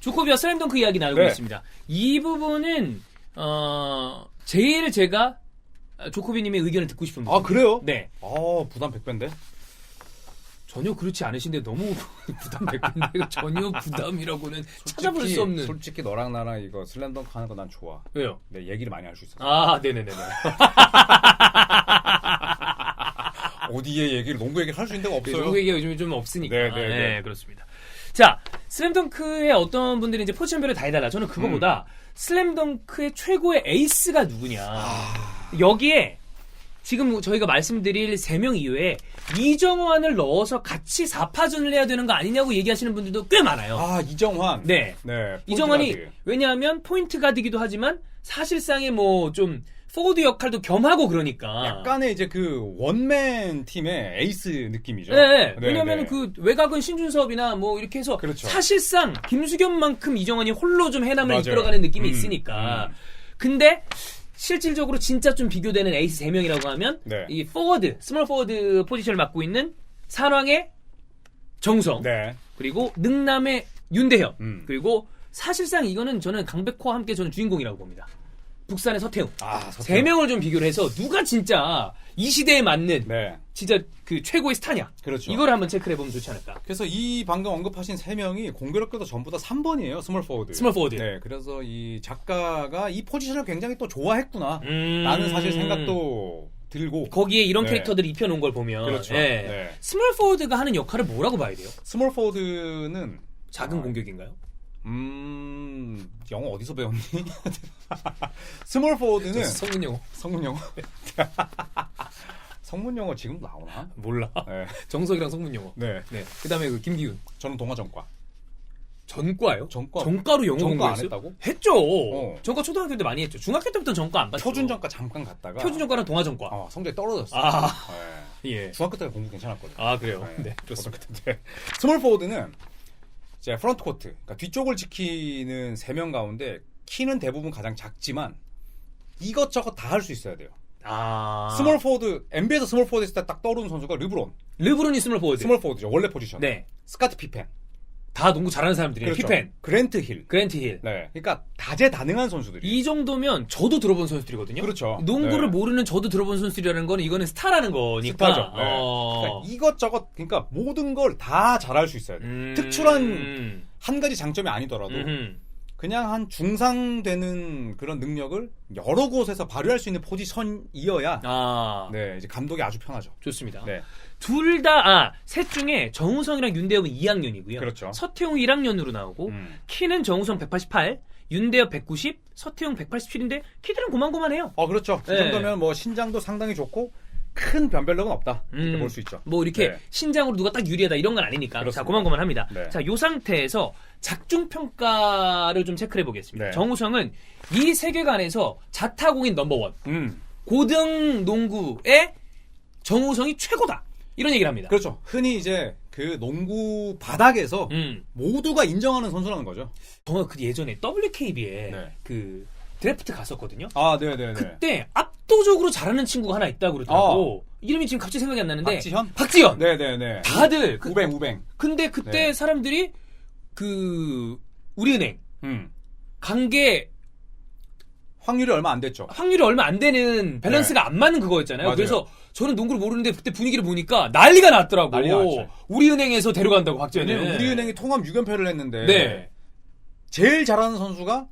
조코비와 슬램덩크 이야기 나누고 네. 있습니다. 이 부분은 어 제일 제가 조코비님의 의견을 듣고 싶은 부분. 아 그래요? 네. 아 부담 100배인데? 전혀 그렇지 않으신데 너무 부담 100인데 전혀 부담이라고는 찾아볼 수 없는. 솔직히 너랑 나랑 이거 슬램덩크 하는 거 난 좋아. 왜요? 내 얘기를 많이 할 수 있어. 아, 네네네네. 어디에 얘기를 농구 얘기를 할 수 있는 데가 없어요. 농구 얘기가 요즘에 좀 없으니까. 네, 네, 네. 그렇습니다. 자, 슬램덩크의 어떤 분들이 이제 포지션별로 다 해달라. 저는 그거보다 음. 슬램덩크의 최고의 에이스가 누구냐. 아. 여기에 지금 저희가 말씀드릴 세명 이외에 이정환을 넣어서 같이 4파전을 해야 되는 거 아니냐고 얘기하시는 분들도 꽤 많아요. 아 이정환. 네. 네. 이정환이 가드. 왜냐하면 포인트 가드기도 하지만 사실상의 뭐 좀 포워드 역할도 겸하고 그러니까. 약간의 이제 그 원맨 팀의 에이스 느낌이죠. 네, 네, 왜냐면 네. 그 외곽은 신준섭이나 뭐 이렇게 해서 그렇죠. 사실상 김수겸만큼 이정환이 홀로 좀 해남을 맞아요. 이끌어가는 느낌이 음, 있으니까. 음. 근데 실질적으로 진짜 좀 비교되는 에이스 3명이라고 하면 네. 이 포워드, 스몰 포워드 포지션을 맡고 있는 산왕의 정우성 네. 그리고 능남의 윤대현 음. 그리고 사실상 이거는 저는 강백호와 함께 저는 주인공이라고 봅니다. 북산의 서태웅. 아세 명을 좀 비교를 해서 누가 진짜 이 시대에 맞는 네. 진짜 그 최고의 스타냐. 그렇죠. 이걸 한번 체크를 해보면 좋지 않을까. 그래서 이 방금 언급하신 세 명이 공교롭게도 전부 다 3번이에요. 스몰 포워드. 스몰 포워드. 네. 그래서 이 작가가 이 포지션을 굉장히 또 좋아했구나. 음. 라는 사실 생각도 들고 거기에 이런 네. 캐릭터들을 입혀놓은 걸 보면 그렇죠. 예. 네. 스몰 포워드가 하는 역할을 뭐라고 봐야 돼요? 스몰 포워드는 작은 아, 공격인가요? 음 영어 어디서 배웠니? 스몰 포워드는 성문 영어 성문 영어 성문 영어 지금도 나오나? 몰라. 네. 정석이랑 성문 영어. 네. 네. 그다음에 그 김기훈 저는 동아전과. 전과요? 전과. 전과로 영어 전과 안 공부했어요? 했다고? 했죠. 어. 전과 초등학교 때 많이 했죠. 중학교 때부터 전과 안 봤죠. 표준전과 잠깐 갔다가 표준전과랑 동아전과. 어, 성적이 떨어졌어. 아. 네. 예. 중학교 때 공부 괜찮았거든. 아 그래요. 네, 네, 좋습니다. 네. 스몰 포워드는 이제 프런트 코트, 그러니까 뒤쪽을 지키는 세 명 가운데 키는 대부분 가장 작지만 이것저것 다 할 수 있어야 돼요. 아 스몰 포워드, NBA에서 스몰 포워드 했을 때 딱 떠오르는 선수가 르브론, 르브론이 스몰 포워드. 스몰 포워드죠. 원래 포지션. 네. 스카트 피펜, 다 농구 잘하는 사람들이에요. 그렇죠. 피펜, 그랜트 힐. 그랜트 힐. 네. 그러니까 다재다능한 선수들이. 이 정도면 저도 들어본 선수들이거든요. 그렇죠. 농구를 네. 모르는 저도 들어본 선수들이라는 거는 이거는 스타라는 거니까. 스타죠. 네. 어. 그러니까 이것저것, 그러니까 모든 걸 다 잘할 수 있어야 돼요. 음. 특출한 한 가지 장점이 아니더라도 음흠. 그냥 한 중상 되는 그런 능력을 여러 곳에서 발휘할 수 있는 포지션이어야 아 네 이제 감독이 아주 편하죠. 좋습니다. 네, 둘 다, 아, 셋 중에 정우성이랑 윤대엽은 2학년이고요. 그렇죠. 서태웅 1학년으로 나오고, 음. 키는 정우성 188, 윤대엽 190, 서태웅 187인데, 키들은 고만고만해요. 어 그렇죠. 그 네. 정도면 뭐 신장도 상당히 좋고 큰 변별력은 없다 이렇게 음. 볼수 있죠. 뭐 이렇게 네. 신장으로 누가 딱 유리하다 이런 건 아니니까. 자, 그렇습니다. 고만고만합니다. 네. 자, 요 상태에서 작중 평가를 좀 체크해 보겠습니다. 네. 정우성은 이 세계관에서 자타공인 넘버원, 음 고등 농구의 정우성이 최고다. 이런 얘기를 합니다. 그렇죠. 흔히 이제 그 농구 바닥에서 음. 모두가 인정하는 선수라는 거죠. 정말 그 예전에 WKB에 네. 그 드래프트 갔었거든요. 아 네 네 네. 그때 압도적으로 잘하는 친구가 하나 있다고 그러더라고. 이름이 지금 갑자기 생각이 안 나는데. 아. 박지현? 박지현. 네 네 네. 다들 그, 우뱅 우뱅. 근데 그때 네. 사람들이 그 우리은행 음 관계 확률이 얼마 안 됐죠. 확률이 얼마 안 되는 밸런스가 안 맞는 그거였잖아요. 네. 맞아요. 그래서 저는 농구를 모르는데 그때 분위기를 보니까 난리가 났더라고. 났죠. 우리은행에서 데려간다고. 왜냐면 우리은행이 통합 6연패를 했는데 네. 제일 잘하는 선수가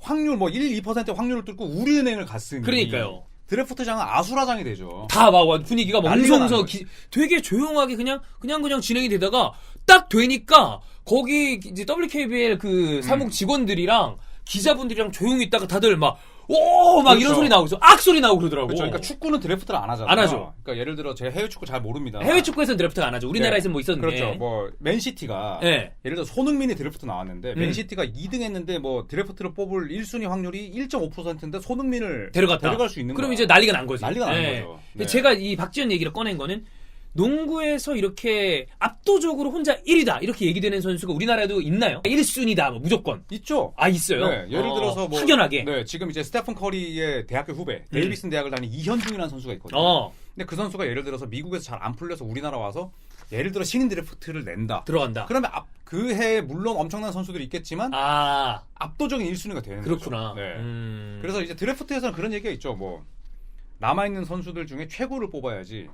확률 뭐 1, 2% 확률을 뚫고 우리은행을 갔으니 그러니까요. 드래프트장은 아수라장이 되죠. 다막 분위기가 막 난리가 웅성웅성 나는 기- 되게 조용하게 그냥 그냥 그냥 진행이 되다가 딱 되니까 거기 이제 WKBL 그 사무 직원들이랑 기자분들이랑 조용히 있다가 다들 막 오막 이런 그렇죠. 소리 나오고 악 소리 나오고 그러더라고. 그렇죠. 그러니까 축구는 드래프트를 안 하잖아요. 안 하죠. 그러니까 예를 들어 제가 해외 축구 잘 모릅니다. 해외 축구에서는 드래프트가 안 하죠. 우리나라에서는 뭐 있었는데. 그렇죠. 뭐 맨시티가 네. 예를 들어 손흥민이 드래프트 나왔는데 음. 맨시티가 2등 했는데 뭐 드래프트를 뽑을 1순위 확률이 1.5%인데 손흥민을 데려갔다. 데려갈 수 있는 그럼 거야. 이제 난리가 난 거지. 난리가 네. 거죠. 근데 네. 제가 이 박지현 얘기를 꺼낸 거는 농구에서 이렇게 압도적으로 혼자 1위다 이렇게 얘기되는 선수가 우리나라에도 있나요? 1순위다 뭐 무조건. 있죠. 아 있어요. 네, 예를 어, 들어서 뭐 확연하게. 네, 지금 이제 스테픈 커리의 대학교 후배 데이비슨 대학을 다닌 이현중이라는 선수가 있거든요. 어 근데 그 선수가 예를 들어서 미국에서 잘 안 풀려서 우리나라 와서 예를 들어 신인 드래프트를 낸다. 들어간다. 그러면 앞- 그 해에 물론 엄청난 선수들이 있겠지만 아, 압도적인 1순위가 되는 그렇구나. 거죠. 네. 음. 그래서 이제 드래프트에서는 그런 얘기가 있죠. 뭐 남아 있는 선수들 중에 최고를 뽑아야지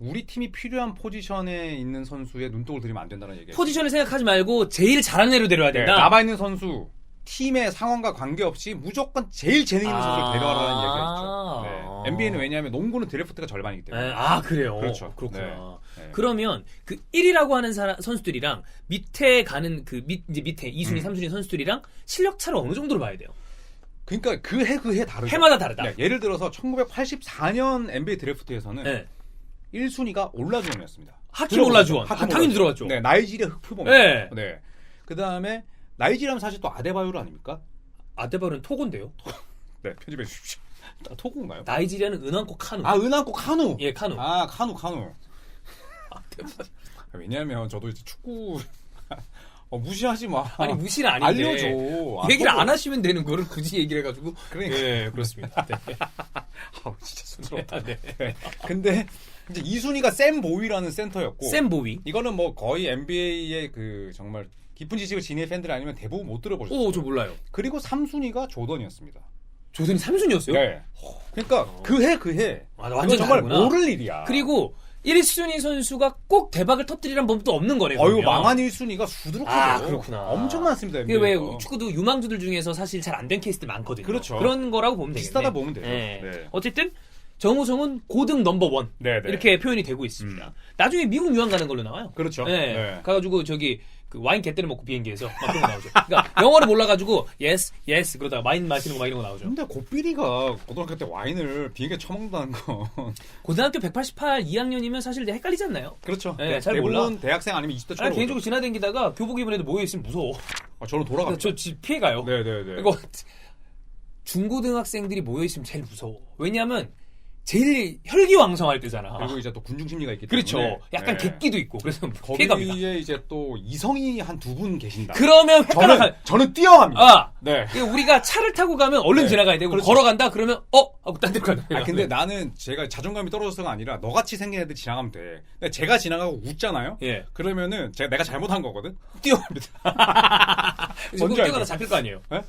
우리 팀이 필요한 포지션에 있는 선수의 눈독을 들이면 안 된다는 얘기예요. 포지션을 생각하지 말고 제일 잘하는 애로 데려야 네, 된다. 남아 있는 선수 팀의 상황과 관계없이 무조건 제일 재능 있는 선수를 아. 데려와라는 얘기가 있죠. 네. NBA는 왜냐하면 농구는 드래프트가 절반이기 때문에. 네, 아 그래요. 그렇죠. 그렇구나. 네. 네. 그러면 그 1위라고 하는 사람, 선수들이랑 밑에 가는 그 밑 이제 밑에 2순위, 음. 3순위 선수들이랑 실력 차를 어느 정도로 봐야 돼요? 그러니까 그 해 그 해 다르죠. 해마다 다르다. 네, 예를 들어서 1984년 NBA 드래프트에서는 네. 1순위가 올라주원이었습니다. 하킴 올라주원. 아, 당연히 들어갔죠. 네, 나이지리아 흑표범. 네. 네. 그 다음에 나이지리아는 사실 또 아데바요르 아닙니까? 아데바르는 토고인데요. 네, 편집해 주십시오. 아, 토고인가요? 나이지리아는 은왕코 카누. 아, 은한코 카누. 예, 카누. 아, 카누, 카누. 왜냐하면 저도 이제 축구 어, 무시하지 마. 아니 무시는 아닌데 알려줘. 아, 얘기를 토고. 안 하시면 되는 거를 굳이 얘기를 해가지고 그러니까. 예 그렇습니다. 네. 아우, 진짜 쑥스럽다. 네. 네. 근데 이제 2순위가 샘 보위라는 센터였고 샘 보위. 이거는 뭐 거의 NBA의 그 정말 깊은 지식을 지닌 팬들 아니면 대부분 못 들어보셨어요. 오저 몰라요. 그리고 3순위가 조던이었습니다. 조선이 3순위였어요? 네. 그러니까 그 해 그 해. 아, 완전 정말 다르구나. 모를 일이야. 그리고 1순위 선수가 꼭 대박을 터뜨리란 법도 없는 거네요. 어유. 망한 1순위가 수두룩하죠. 아, 그렇구나. 엄청 많습니다. 그게 왜. 축구도 유망주들 중에서 사실 잘 안 된 케이스들 많거든요. 그렇죠. 그런 거라고 보면 되겠네. 비슷하다 보면 되죠. 네. 네. 어쨌든 정우성은 고등 넘버원 네, 네. 이렇게 표현이 되고 있습니다. 음. 나중에 미국 유학 가는 걸로 나와요. 그렇죠. 네. 네. 가가지고 저기 그 와인 개떼를 먹고 비행기에서 막 그런 거 나오죠. 그러니까 영어를 몰라가지고 yes, yes 그러다가 와인 마시는 거 막 이런 거 나오죠. 근데 고삐리가 고등학교 때 와인을 비행기에 처먹는다는 거. 고등학교 188 2학년이면 사실 이제 헷갈리지 않나요? 그렇죠. 네, 잘 대부분 몰라. 대학생 아니면 20대 아니, 초로. 개인적으로 지나다니다가 교복 입은 애들 모여 있으면 무서워. 아, 저는 돌아갑니다. 저집 피해가요. 네네네. 이거 중고등학생들이 모여 있으면 제일 무서워. 왜냐하면 제일 혈기왕성할 때잖아. 그리고 이제 또 군중 심리가 있기 그렇죠. 때문에. 약간 네. 객기도 있고 그래서 피해갑니다. 거기에 이제 또 이성이 한 두 분 계신다. 그러면 헷갈려. 저는 저는 뛰어갑니다. 아, 네. 이게 우리가 차를 타고 가면 얼른 네. 지나가야 되고 그렇죠. 걸어간다 그러면 어 하고 딴 데로 가요. 아 근데 나는 제가 자존감이 떨어져서가 아니라 너같이 생긴 애들 지나가면 돼. 근데 제가 지나가고 웃잖아요. 예. 그러면은 제가 내가 잘못한 거거든. 뛰어갑니다. 뭔지 뛰어가다 알죠? 잡힐 거 아니에요. 예?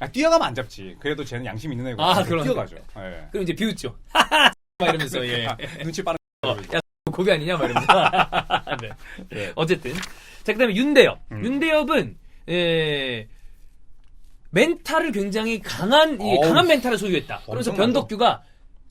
아, 뛰어가면 안 잡지. 그래도 쟤는 양심 있는 애고. 아, 그러네. 뛰어가죠. 예. 그럼 이제 비웃죠. 막 이러면서 예. 아, 눈치 빠른. 어, 야 고비 아니냐 막 이러면서. 네. 네. 어쨌든 자 그다음에 윤대엽. 음. 윤대엽은 예. 멘탈을 굉장히 강한 이 어우, 강한 멘탈을 소유했다. 그래서 엄청나죠. 변덕규가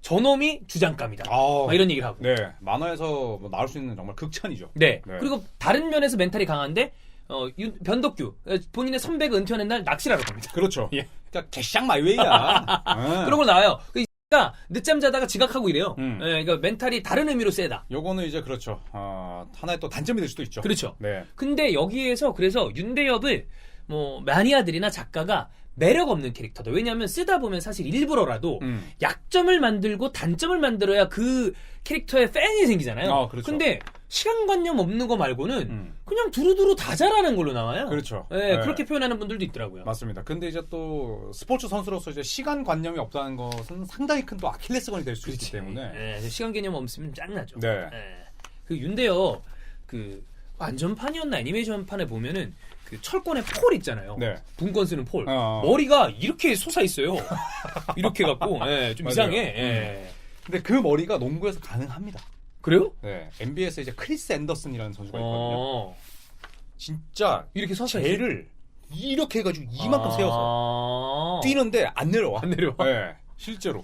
저놈이 주장감이다. 아우. 막 이런 얘기를 하고. 네. 만화에서 뭐 나올 수 있는 정말 극찬이죠. 네. 네. 그리고 다른 면에서 멘탈이 강한데 어, 윤- 변덕규 어, 본인의 선배가 은퇴하는 날 낚시를 하러 갑니다. 그렇죠. 예. 그러니까 개샹 마이웨이야. 예. 그런 걸 나와요. 그 X가 늦잠 자다가 지각하고 이래요. 음. 예, 그러니까 멘탈이 다른 의미로 세다. 요거는 이제 그렇죠. 어, 하나의 또 단점이 될 수도 있죠. 그렇죠. 네. 근데 여기에서 그래서 윤대엽을 뭐 마니아들이나 작가가 매력 없는 캐릭터다. 왜냐하면 쓰다 보면 사실 일부러라도 음. 약점을 만들고 단점을 만들어야 그 캐릭터에 팬이 생기잖아요. 아, 그렇죠. 근데 시간관념 없는 거 말고는 음. 그냥 두루두루 다 잘하는 걸로 나와요. 그렇죠. 네, 네. 그렇게 표현하는 분들도 있더라고요. 맞습니다. 근데 이제 또 스포츠 선수로서 이제 시간 관념이 없다는 것은 상당히 큰 또 아킬레스건이 될 수 있기 때문에. 네, 시간 개념 없으면 짱나죠. 네. 그 윤대엽 그 완전판이었나 애니메이션판에 보면은 그 철권의 폴 있잖아요. 네. 분권 쓰는 폴. 어. 머리가 이렇게 솟아 있어요. 이렇게 갖고 예, 좀 맞아요. 음. 이상해. 예. 근데 그 머리가 농구에서 가능합니다. 그래요? 네. NBA에서 이제 크리스 앤더슨이라는 선수가 있거든요. 어. 진짜 이렇게 서서 쟤를 이렇게 해가지고 이만큼 세워서 아. 뛰는데 안 내려와. 안 내려와. 네. 실제로.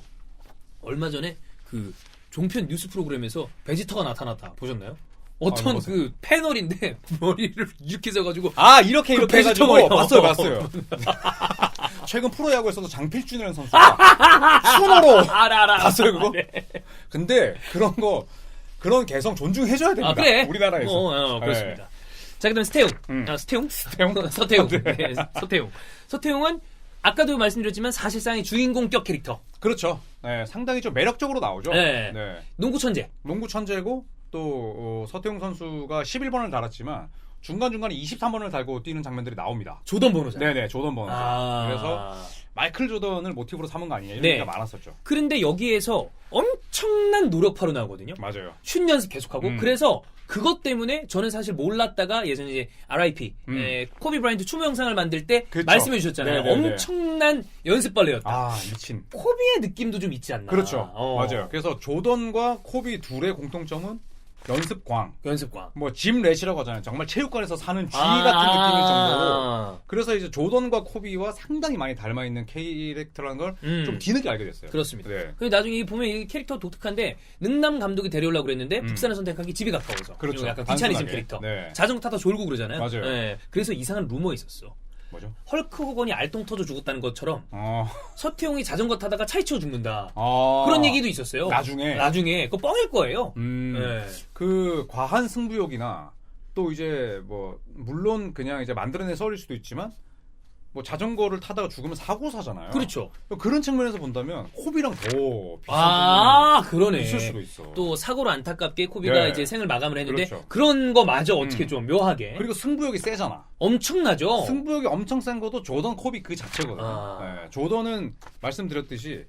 얼마 전에 그 종편 뉴스 프로그램에서 베지터가 나타났다 보셨나요? 아, 어떤 못그 패널인데 머리를 이렇게 써가지고 아 이렇게 그 이렇게 해가지고 머리요. 봤어요 봤어요. 최근 프로야구에서도 장필준이라는 선수가 손으로 알아 알아 봤어요 그거? 네. 근데 그런 거 그런 개성 존중해줘야 됩니다. 아 그래 우리나라에서. 어, 어, 그렇습니다. 자 그 다음 스태웅 음. 아, 스태웅 스태웅? 서태웅 네. 네, 서태웅 서태웅은 아까도 말씀드렸지만 사실상의 주인공격 캐릭터 그렇죠. 네, 상당히 좀 매력적으로 나오죠. 네. 네. 농구 천재 농구 천재고 또 어, 서태웅 선수가 11번을 달았지만 중간 중간에 23번을 달고 뛰는 장면들이 나옵니다. 조던 번호자 네네 조던 번호. 아. 그래서 마이클 조던을 모티브로 삼은 거 아니냐 이런 네. 얘기가 많았었죠. 그런데 여기에서 엄 청난 노력파로 나오거든요. 맞아요. 슛 연습 계속하고 음. 그래서 그것 때문에 저는 사실 몰랐다가 예전에 이제 RIP 음. 에, 코비 브라이언트 추모 영상을 만들 때 그쵸. 말씀해 주셨잖아요. 네네네. 엄청난 연습벌레였다. 아 미친. 코비의 느낌도 좀 있지 않나. 그렇죠. 어. 맞아요. 그래서 조던과 코비 둘의 공통점은 연습광. 연습광. 뭐 짐 렛이라고 하잖아요. 정말 체육관에서 사는 쥐 아. 같은 느낌일 정도로. 그래서 이제 조던과 코비와 상당히 많이 닮아 있는 캐릭터라는 걸 좀 음. 뒤늦게 알게 됐어요. 그렇습니다. 네. 그 나중에 이 보면 이 캐릭터 독특한데 능남 감독이 데려오려고 그랬는데 음. 북산을 선택하기 집이 가까워서 그렇죠. 그리고 약간 귀차니즘 단순하게. 캐릭터 네. 자전거 타다 졸고 그러잖아요. 맞아요. 네. 그래서 이상한 루머 있었어. 뭐죠? 헐크 호건이 알통 터져 죽었다는 것처럼 어. 서태웅이 자전거 타다가 차에 치여 죽는다. 아. 그런 얘기도 있었어요. 나중에. 나중에 그거 뻥일 거예요. 음. 네. 그 과한 승부욕이나 또 이제 뭐 물론 그냥 이제 만들어낸 썰일 수도 있지만 뭐 자전거를 타다가 죽으면 사고 사잖아요. 그렇죠. 그런 측면에서 본다면 코비랑 더 비슷한 아 그러네. 있을 수도 있어. 또 사고로 안타깝게 코비가 네. 이제 생을 마감을 했는데 그렇죠. 그런 거 마저 어떻게 음. 좀 묘하게 그리고 승부욕이 세잖아. 엄청나죠. 승부욕이 엄청 센 것도 조던 코비 그 자체거든. 아. 네, 조던은 말씀드렸듯이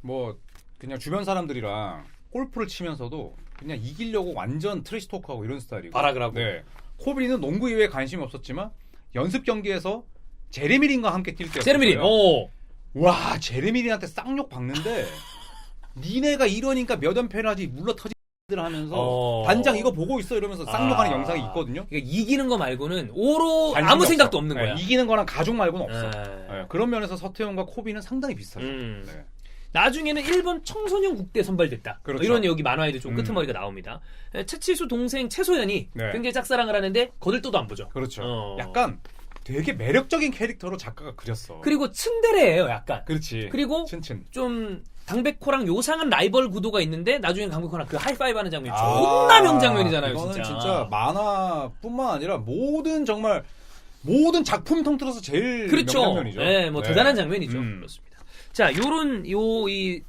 뭐 그냥 주변 사람들이랑 골프를 치면서도 그냥 이기려고 완전 트래시 토크하고 이런 스타일이고. 발악을 하고. 네. 코비는 농구 이외에 관심이 없었지만 연습 경기에서 제레미린과 함께 뛸 때. 제르미린. 어. 와 제레미린한테 쌍욕 박는데 니네가 이러니까 몇 연패를 하지 물러 터지 하면서 어. 반장 이거 보고 있어 이러면서 쌍욕하는 아. 영상이 있거든요. 그러니까 이기는 거 말고는 오로 관심이 아무 없어. 생각도 없는 네, 거야. 이기는 거랑 가족 말고는 없어. 네. 네, 그런 면에서 서태웅과 코비는 상당히 비슷하죠. 음. 네. 나중에는 일본 청소년 국대 선발됐다. 뭐 그렇죠. 이런 여기 만화에도 좀 음. 끄트머리가 나옵니다. 에, 채치수 동생 채소연이 네. 굉장히 짝사랑을 하는데 거들떠도 안 보죠. 그렇죠. 어. 약간 되게 매력적인 캐릭터로 작가가 그렸어. 그리고 츤데레예요, 약간. 그렇지. 그리고 친친. 좀 강백호랑 요상한 라이벌 구도가 있는데 나중에 강백호랑 그 하이파이브 하는 장면이 아, 존나 명장면이잖아요, 이거는 진짜. 진짜 만화뿐만 아니라 모든 정말 모든 작품 통틀어서 제일 그렇죠. 명장면이죠. 네, 뭐 대단한 장면이죠. 음. 그렇습니다. 자, 요런 요 이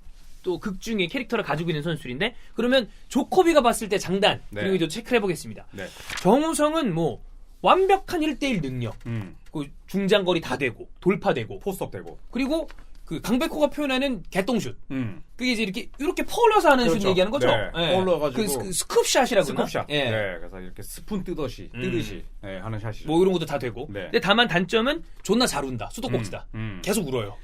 또 극 중에 캐릭터를 가지고 있는 선수인데 그러면 조코비가 봤을 때 장단 네. 그리고 이제 체크를 해보겠습니다. 네. 정우성은 뭐 완벽한 1대1 능력, 음. 그 중장거리 다 되고 돌파되고 포스업 되고. 그리고 그 강백호가 표현하는 개똥슛 음. 그게 이제 이렇게 이렇게 퍼올려서 하는 슛 그렇죠. 얘기하는 거죠. 네, 퍼올려가지고 그 스- 스쿱샷이라고 스쿱샷. 예. 네. 그래서 이렇게 스푼 뜨듯이 음. 뜨듯이 네, 하는 샷이죠. 뭐 이런 것도 다 되고. 네. 근데 다만 단점은 존나 잘 운다. 수도꼭지다. 음, 음. 계속 울어요.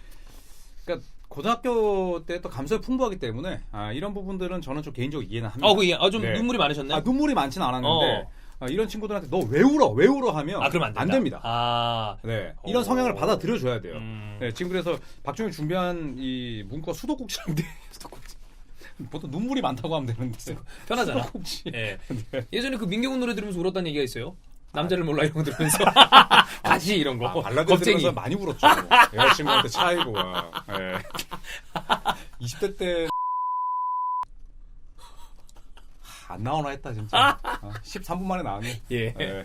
그러니까 고등학교 때 또 감성이 풍부하기 때문에 아, 이런 부분들은 저는 좀 개인적으로 이해는 합니다. 어, 그, 아, 좀 네. 눈물이 많으셨나요? 아, 눈물이 많지는 않았는데 어. 아, 이런 친구들한테 너 왜 울어? 왜 울어? 하면 아, 그러면 안 된다. 됩니다. 아. 네. 이런 어. 성향을 받아들여 줘야 돼요. 음. 네, 지금 그래서 박정희 준비한 이 문과 수도꼭지인데 수도꼭지. 보통 눈물이 많다고 하면 되는데 편하잖아. 수도꼭지. 예. 네. 예전에 그 민경훈 노래 들으면서 울었다는 얘기가 있어요. 남자를 몰라 이런 거 들으면서 가지 이런 거. 아, 발라드. 들으면서 많이 울었죠. 여자친구한테 차이고. 네. 20대 때. 하, 안 나오나 했다 진짜. 어, 13분 만에 나왔네. 예. 네.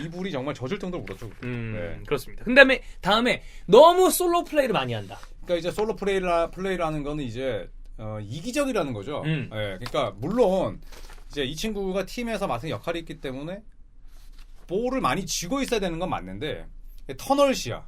이불이 정말 젖을 정도로 울었죠. 그때. 음, 네. 그렇습니다. 그 다음에, 다음에, 너무 솔로 플레이를 많이 한다. 그러니까 이제 솔로 플레이라, 플레이라는 거는 이제 어, 이기적이라는 거죠. 음. 예, 그러니까 물론 이제 이 친구가 팀에서 맡은 역할이 있기 때문에 볼을 많이 쥐고 있어야 되는 건 맞는데 터널시야.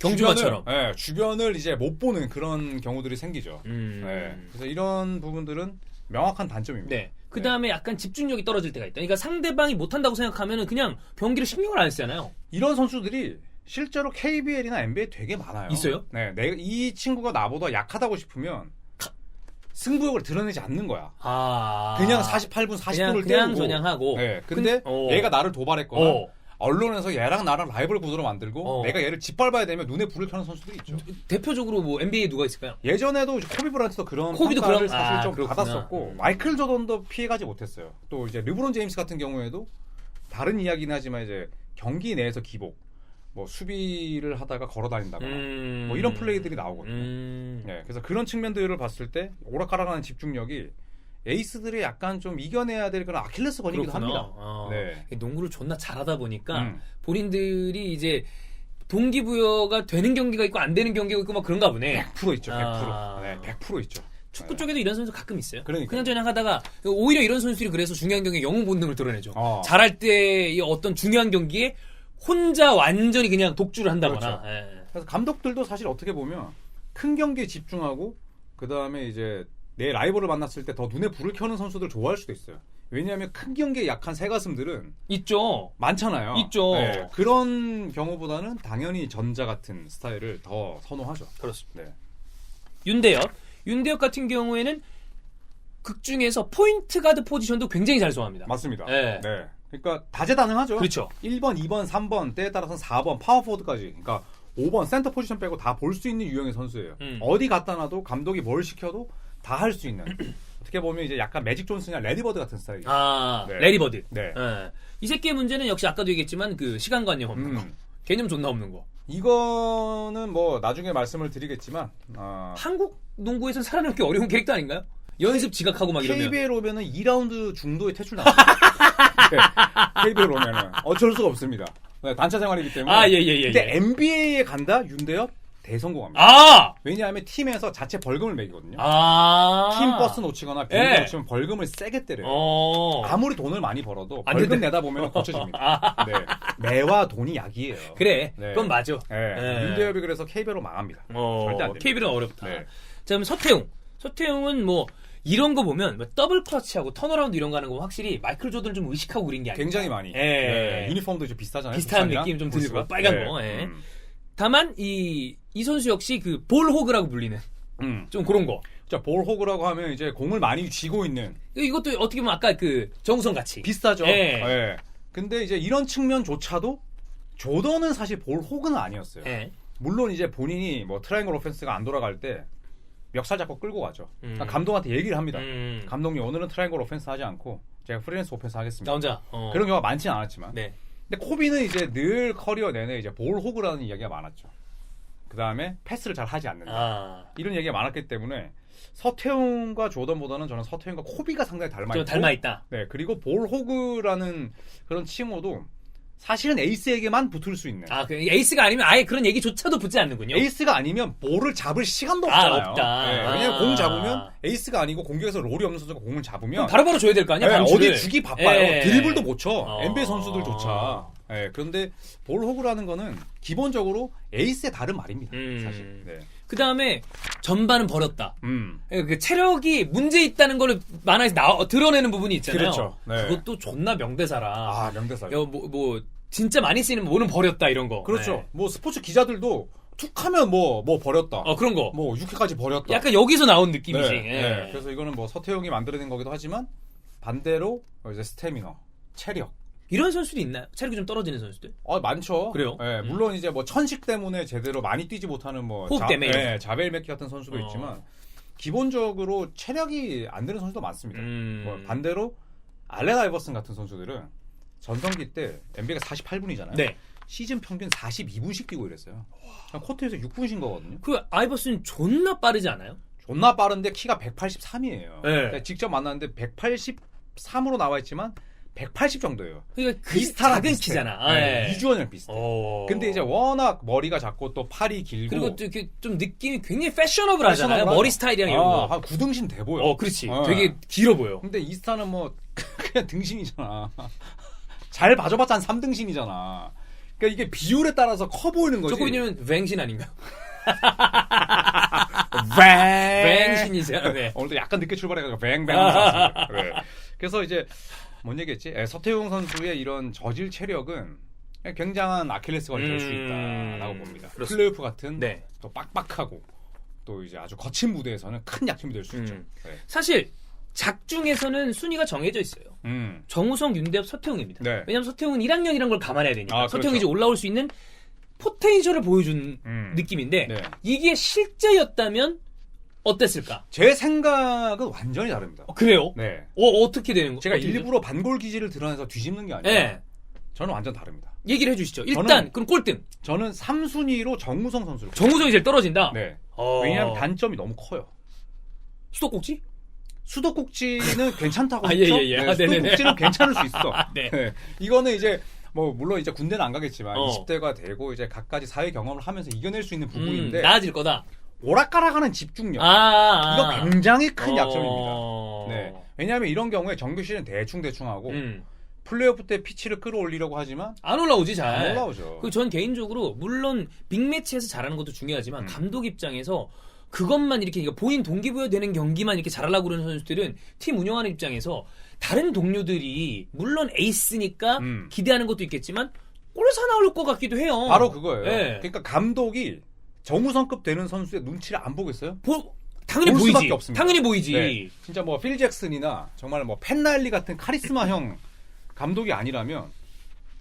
경주마처럼. 주변을, 예, 주변을 이제 못 보는 그런 경우들이 생기죠. 음. 예, 그래서 이런 부분들은 명확한 단점입니다. 네. 그 다음에 약간 집중력이 떨어질 때가 있다. 그러니까 상대방이 못한다고 생각하면은 그냥 경기를 신경을 안 쓰잖아요. 이런 선수들이 실제로 KBL이나 NBA 되게 많아요. 있어요? 네, 내, 이 친구가 나보다 약하다고 싶으면 승부욕을 드러내지 않는 거야. 아. 그냥 48분 40분을 그냥, 그냥 전향하고. 네, 근데 근- 어. 얘가 나를 도발했거나 어. 언론에서 얘랑 나랑 라이벌 구도로 만들고 어. 내가 얘를 짓밟아야 되면 눈에 불을 켜는 선수들이 있죠. 대표적으로 뭐 NBA에 누가 있을까요? 예전에도 코비 브란트도 그런 코비도 평가를 그런- 사실 아, 좀 그렇구나. 받았었고 음. 마이클 조던도 피해가지 못했어요. 또 이제 르브론 제임스 같은 경우에도 다른 이야기는 하지만 이제 경기 내에서 기복, 뭐 수비를 하다가 걸어다닌다거나 음. 뭐 이런 플레이들이 나오거든요. 음. 네, 그래서 그런 측면들을 봤을 때 오락가락하는 집중력이 에이스들이 약간 좀 이겨내야 될 그런 아킬레스 건이기도 그렇구나. 합니다. 어. 네. 농구를 존나 잘하다 보니까 음. 본인들이 이제 동기부여가 되는 경기가 있고 안 되는 경기가 있고 막 그런가 보네. 100% 있죠. 100%. 아. 네, 100% 있죠. 축구 네. 쪽에도 이런 선수 가끔 있어요. 그러니까요. 그냥 저냥 하다가 오히려 이런 선수들이 그래서 중요한 경기에 영웅 본능을 드러내죠. 어. 잘할 때의 어떤 중요한 경기에 혼자 완전히 그냥 독주를 한다거나. 그렇죠. 예. 그래서 감독들도 사실 어떻게 보면 큰 경기에 집중하고 그 다음에 이제 내 라이벌을 만났을 때 더 눈에 불을 켜는 선수들 좋아할 수도 있어요. 왜냐하면 큰 경기에 약한 새 가슴들은 있죠. 많잖아요. 있죠. 네, 그런 경우보다는 당연히 전자 같은 스타일을 더 선호하죠. 그렇습니다. 네. 윤대엽. 윤대엽 같은 경우에는 극 중에서 포인트 가드 포지션도 굉장히 잘 소화합니다. 맞습니다. 네. 네. 그러니까 다재다능하죠. 그렇죠. 1번, 2번, 3번, 때에 따라서는 4번, 파워포드까지. 그러니까 5번 센터 포지션 빼고 다 볼 수 있는 유형의 선수예요. 음. 어디 갖다 놔도 감독이 뭘 시켜도 다 할 수 있는. 어떻게 보면 이제 약간 매직 존슨이나 레디버드 같은 스타일이에요. 아, 네. 레디버드. 네. 예. 이 새끼의 문제는 역시 아까도 얘기했지만 그 시간관념 없는 거. 음. 개념 존나 없는 거. 이거는 뭐 나중에 말씀을 드리겠지만 어, 한국 농구에서는 살아남기 어려운 캐릭터 아닌가요? 연습 지각하고 막 이러면. KBL 오면은 2라운드 중도에 퇴출 나요. 네, KBL 오면은 어쩔 수가 없습니다. 네, 단체 생활이기 때문에. 아, 예, 예, 예. 근데 예. NBA에 간다 윤대엽 대성공합니다. 아! 왜냐하면 팀에서 자체 벌금을 매기거든요. 아. 팀 버스 놓치거나 비행기 예. 놓치면 벌금을 세게 때려요. 어. 아무리 돈을 많이 벌어도 안 벌금 된다. 내다 보면 고쳐집니다. 네. 매와 돈이 약이에요. 그래. 네. 그건 맞아. 네. 예. 윤대엽이 그래서 KBL로 망합니다. 어, 절대 안 됩니다. KBL은 어렵다. 네. 자, 그럼 서태웅. 서태웅은 뭐, 이런 거 보면, 뭐 더블 클러치하고 턴어라운드 이런 거 하는 거 확실히 마이클 조던을 좀 의식하고 그린 게 아니야. 굉장히 많이. 예. 네. 유니폼도 좀 비슷하잖아요. 비슷한 부산이랑 느낌 좀 들고. 빨간 거, 예. 음. 다만, 이, 이 선수 역시 그 볼호그라고 불리는 음. 좀 그런 거. 자, 볼 호그라고 하면 이제 공을 많이 쥐고 있는 이것도 어떻게 보면 아까 그 정우성 같이. 비슷하죠. 예. 예. 근데 이제 이런 측면조차도 조던은 사실 볼 호그는 아니었어요. 예. 물론 이제 본인이 뭐 트라이앵글 오펜스가 안 돌아갈 때 멱살 잡고 끌고 가죠. 그러니까 음. 감독한테 얘기를 합니다. 음. 감독님 오늘은 트라이앵글 오펜스 하지 않고 제가 프리랜서 오펜스 하겠습니다. 나 혼자. 어. 그런 경우가 많지는 않았지만. 네. 근데 코비는 이제 늘 커리어 내내 이제 볼 호그라는 이야기가 많았죠. 그 다음에 패스를 잘 하지 않는다. 아. 이런 얘기가 많았기 때문에 서태웅과 조던보다는 저는 서태웅과 코비가 상당히 닮아 좀 있고 닮아 있다. 네 그리고 볼 호그라는 그런 칭호도 사실은 에이스에게만 붙을 수 있는 아, 그 에이스가 아니면 아예 그런 얘기조차도 붙지 않는군요. 에이스가 아니면 볼을 잡을 시간도 아, 없잖아요. 없다. 네, 아. 왜냐면 공 잡으면 에이스가 아니고 공격에서 롤이 없는 선수가 공을 잡으면 바로바로 줘야 될 거 아니야? 네. 어디 주기 바빠요. 예. 드리블도 못 쳐. 어. NBA 선수들조차. 예, 그런데 볼 호그라는 거는 기본적으로 에이스의 다른 말입니다. 음. 사실. 네. 그 다음에 전반은 버렸다. 음. 그 체력이 문제 있다는 걸 만화에서 나, 드러내는 부분이 있잖아요. 그렇죠. 네. 그것도 존나 명대사라. 아, 명대사. 야, 뭐, 뭐, 진짜 많이 쓰이는 뭐는 버렸다, 이런 거. 그렇죠. 네. 뭐 스포츠 기자들도 툭 하면 뭐, 뭐 버렸다. 어, 그런 거. 뭐 6회까지 버렸다. 약간 여기서 나온 느낌이지. 네, 예. 네. 그래서 이거는 뭐 서태웅이 만들어낸 거기도 하지만 반대로 이제 스태미너, 체력. 이런 선수도 있나요? 체력이 좀 떨어지는 선수들? 어, 많죠. 그래요? 예, 음. 물론 이제 뭐 천식 때문에 제대로 많이 뛰지 못하는 뭐 호흡 때문에 이런 예, 자벨 맥키 같은 선수도 어. 있지만 기본적으로 체력이 안 되는 선수도 많습니다. 음. 뭐 반대로 알렌 아이버슨 같은 선수들은 전성기 때 NBA가 48분이잖아요. 네. 시즌 평균 42분씩 뛰고 이랬어요. 그냥 코트에서 6분 쉰 거거든요. 그 아이버슨 존나 빠르지 않아요? 존나 빠른데 키가 183이에요. 네. 직접 만났는데 183으로 나와 있지만 180 정도예요. 그러니까 그 비슷하나 작은 비슷해. 키잖아. 아, 네, 예. 이주원이랑 비슷해. 어. 근데 이제 워낙 머리가 작고 또 팔이 길고 그리고 또 이렇게 좀 느낌이 굉장히 패셔너블 하잖아요. 패셔너블하죠. 머리 스타일이랑 이런 아, 거. 한 구등신 돼 보여. 어, 그렇지. 어. 되게 길어 보여. 근데 이스타는 뭐 그냥 등신이잖아. 잘 봐줘봤자 한 3등신이잖아. 그러니까 이게 비율에 따라서 커 보이는 거지. 조코비님은 뱅신 아닌가요? 뱅. 뱅신이죠. 네. 오늘도 약간 늦게 출발해가지고 뱅뱅 나왔습니다. 네. 그래서 이제 뭔 얘기했지? 예, 서태웅 선수의 이런 저질 체력은 굉장한 아킬레스건이 될수 음, 있다라고 봅니다. 그렇습니다. 플레이오프 같은 네. 또 빡빡하고 또 이제 아주 거친 무대에서는 큰 약점이 될 수 있죠. 음. 네. 사실 작중에서는 순위가 정해져 있어요. 음. 정우성, 윤대엽, 서태웅입니다. 네. 왜냐하면 서태웅은 1학년이란 걸 감안해야 되니까. 아, 서태웅이 그렇죠. 이제 올라올 수 있는 포텐셜을 보여준 음. 느낌인데 네. 이게 실제였다면 어땠을까? 제 생각은 완전히 다릅니다. 어, 그래요? 네. 어, 어떻게 되는 거? 제가 어떻게 되죠? 일부러 반골 기질을 드러내서 뒤집는 게 아니라 네. 저는 완전 다릅니다. 얘기를 해주시죠. 일단 저는- 그럼 꼴등 저는 3순위로 정우성 선수를 정우성이 제일 떨어진다. 네. 어. 왜냐하면 단점이 너무 커요. 수도꼭지? 수도꼭지는 괜찮다고 아, 했죠. 예, 예, 예. 네, 아, 네네네. 수도꼭지는 괜찮을 수 있어. 네. 네. 이거는 이제 뭐 물론 이제 군대는 안 가겠지만 어. 20대가 되고 이제 각가지 사회 경험을 하면서 이겨낼 수 있는 음, 부분인데 나아질 거다. 오락가락하는 집중력 아, 아, 이거 아. 굉장히 큰 어. 약점입니다. 네. 왜냐하면 이런 경우에 정규 시즌 대충 대충 하고 음. 플레이오프 때 피치를 끌어올리려고 하지만 안 올라오지 잘. 안 올라오죠. 그 전 개인적으로 물론 빅 매치에서 잘하는 것도 중요하지만 음. 감독 입장에서 그것만 이렇게 그러니까 본인 동기부여 되는 경기만 이렇게 잘하려고 그러는 선수들은 팀 운영하는 입장에서 다른 동료들이 물론 에이스니까 음. 기대하는 것도 있겠지만 골사 나올 것 같기도 해요. 바로 그거예요. 예. 그러니까 감독이 정우성급 되는 선수의 눈치를 안 보겠어요? 보- 당연히 볼 보이지. 수밖에 없습니다. 당연히 보이지. 네. 진짜 뭐 필 잭슨이나 정말 뭐 펜날리 같은 카리스마형 감독이 아니라면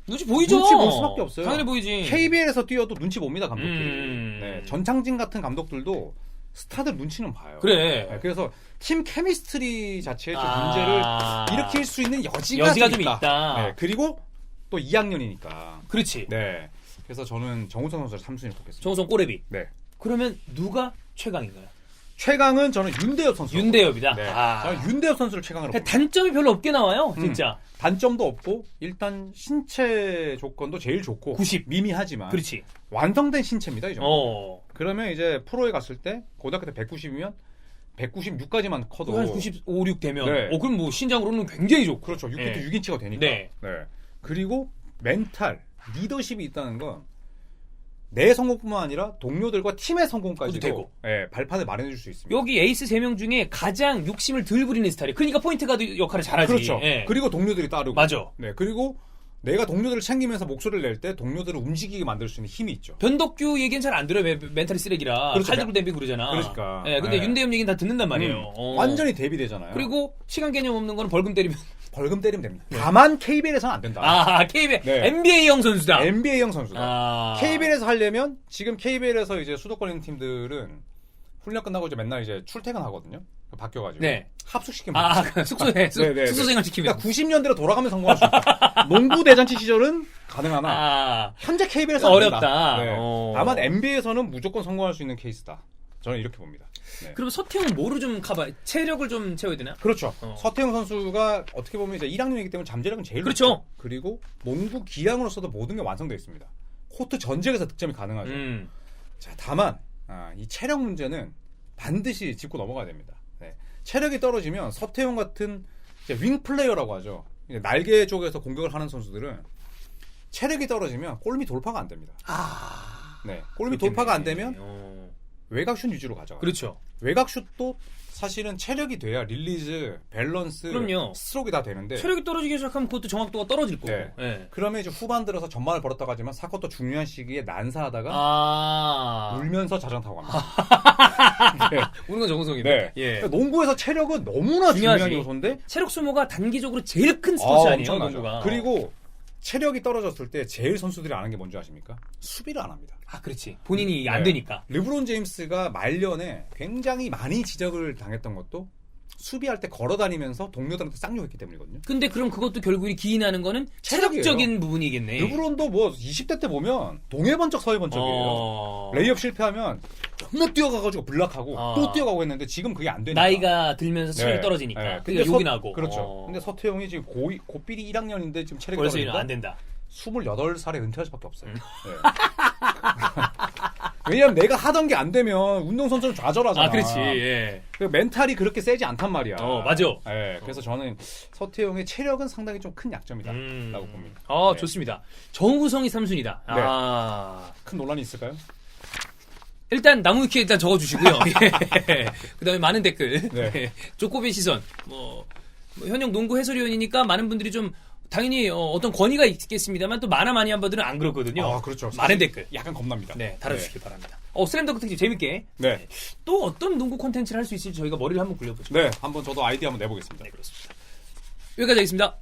눈치 보이죠. 눈치 볼 수밖에 없어요. 당연히 보이지. KBL에서 뛰어도 눈치 봅니다 감독들이. 음. 네, 전창진 같은 감독들도 스타들 눈치는 봐요. 그래. 네, 그래서 팀 케미스트리 자체에 좀 아. 문제를 일으킬 수 있는 여지가, 여지가 좀 있다. 네, 그리고 또 2학년이니까. 그렇지. 네. 그래서 저는 정우성 선수를 3순위로 뽑겠습니다. 정우성 꼬레비. 네. 그러면 누가 최강인가요? 최강은 저는 윤대엽 선수. 윤대엽이다. 네. 아. 저는 윤대엽 선수를 최강으로 그러니까. 단점이 별로 없게 나와요, 음. 진짜. 단점도 없고 일단 신체 조건도 제일 좋고 90. 미미하지만 그렇지. 완성된 신체입니다 이 정도. 어. 그러면 이제 프로에 갔을 때 고등학교 때 190이면 196까지만 커도 한 95, 6 되면. 네. 어, 그럼 뭐 신장으로는 굉장히 좋고. 그렇죠. 6기 네. 때 6인치가 되니까. 네. 그리고 멘탈, 리더십이 있다는 건 내 성공뿐만 아니라 동료들과 팀의 성공까지도 되고. 예, 발판을 마련해 줄 수 있습니다. 여기 에이스 3명 중에 가장 욕심을 덜 부리는 스타일. 그러니까 포인트 가드 역할을 잘하지. 그렇죠. 예. 그리고 동료들이 따르고. 맞아. 네. 그리고 내가 동료들을 챙기면서 목소리를 낼 때 동료들을 움직이게 만들 수 있는 힘이 있죠. 변덕규 얘기는 잘 안 들어요. 멘- 멘탈이 쓰레기라. 그렇죠. 칼 들고 댐비고 그러잖아. 그러니까. 예, 근데 네. 윤대엽 얘기는 다 듣는단 말이에요. 음, 어. 완전히 대비되잖아요. 그리고 시간 개념 없는 거는 벌금 때리면. 벌금 때리면 됩니다. 다만 KBL에서는 안 된다. 아, KBL. 네. NBA형 선수다. NBA형 선수다. 아. KBL에서 하려면 지금 KBL에서 이제 수도권 있는 팀들은 훈련 끝나고 이제 맨날 이제 출퇴근하거든요. 바뀌어가지고 네. 합숙시키면 아, 그 숙소에 숙- 네, 네, 숙소 네. 생활 시키면. 그러니까 90년대로 돌아가면 성공할 수 있다. 농구 대잔치 시절은 가능하나 아, 현재 KBL에서 어렵다. 네. 어. 다만 NBA에서는 무조건 성공할 수 있는 케이스다. 저는 이렇게 봅니다. 네. 그럼 서태웅은 뭐로 좀 커버? 체력을 좀 채워야 되나? 그렇죠. 어. 서태웅 선수가 어떻게 보면 이제 1학년이기 때문에 잠재력은 제일 그렇죠. 높죠. 그리고 농구 기량으로서도 모든 게 완성되어 있습니다. 코트 전역에서 득점이 가능하죠. 음. 자, 다만 아, 이 체력 문제는 반드시 짚고 넘어가야 됩니다. 네. 체력이 떨어지면 서태웅 같은 윙 플레이어라고 하죠. 날개 쪽에서 공격을 하는 선수들은 체력이 떨어지면 골밑 돌파가 안 됩니다. 아. 네. 골밑 돌파가 안 되면 어. 외곽슛 위주로 가져가요. 그렇죠. 외곽슛도 사실은 체력이 돼야 릴리즈, 밸런스, 그럼요. 스트로크가 다 되는데 체력이 떨어지기 시작하면 그것도 정확도가 떨어질 거고. 네. 예. 그러면 이제 후반 들어서 전반을 벌었다고 하지만 사건도 중요한 시기에 난사하다가 아. 울면서 자전 타고 갑니다. 네. 우는 건 정우성이다. 네. 예. 그러니까 농구에서 체력은 너무나 중요하지. 중요한 요소인데 체력 소모가 단기적으로 제일 큰 스포츠 아, 아니에요, 엄청나죠. 농구가. 그리고 체력이 떨어졌을 때 제일 선수들이 아는 게 뭔지 아십니까? 수비를 안 합니다. 아, 그렇지. 본인이 안 네. 되니까. 르브론 제임스가 말년에 굉장히 많이 지적을 당했던 것도 수비할 때 걸어 다니면서 동료들한테 쌍욕했기 때문이거든요. 근데 그럼 그것도 결국 기인하는 거는 체력이에요. 체력적인 부분이겠네. 르브론도 뭐 20대 때 보면 동해 번쩍 서해 번쩍이에요. 어. 레이업 실패하면 존나 뛰어가가지고 블락하고 아. 또 뛰어가고 했는데 지금 그게 안 되니까. 나이가 들면서 체력이 네. 떨어지니까. 네. 근데 욕이 서- 나고. 그렇죠. 어. 근데 서태웅이 지금 고, 고삐리 1학년인데 지금 체력이 떨어지니까 안 된다. 28살에 은퇴할 수밖에 없어요. 음. 네. 왜냐면 내가 하던 게 안 되면 운동선수는 좌절하잖아. 아, 그렇지. 예. 그 멘탈이 그렇게 세지 않단 말이야. 어, 맞아. 네, 그래서 저는 서태웅의 체력은 상당히 좀 큰 약점이다. 음. 라고 봅니다. 어, 네. 좋습니다. 정우성이 3순위다. 아. 큰 논란이 있을까요? 일단 나무위키에 일단 적어주시고요. 예. 그다음에 많은 댓글. 네. 예. 조코빈 시선. 뭐, 뭐 현역 농구 해설위원이니까 많은 분들이 좀 당연히 어, 떤 권위가 있겠습니다만 또 만화 많이 한 분들은 안 그렇거든요. 아, 그렇죠. 많은 댓글. 약간 겁납니다. 네, 달아주시기 바랍니다. 어, 슬램덩크 특집 재밌게. 네. 또 어떤 농구 콘텐츠를 할 수 있을지 저희가 머리를 한번 굴려보죠. 네, 한번 저도 아이디어 한번 내보겠습니다. 네, 그렇습니다. 여기까지 하겠습니다.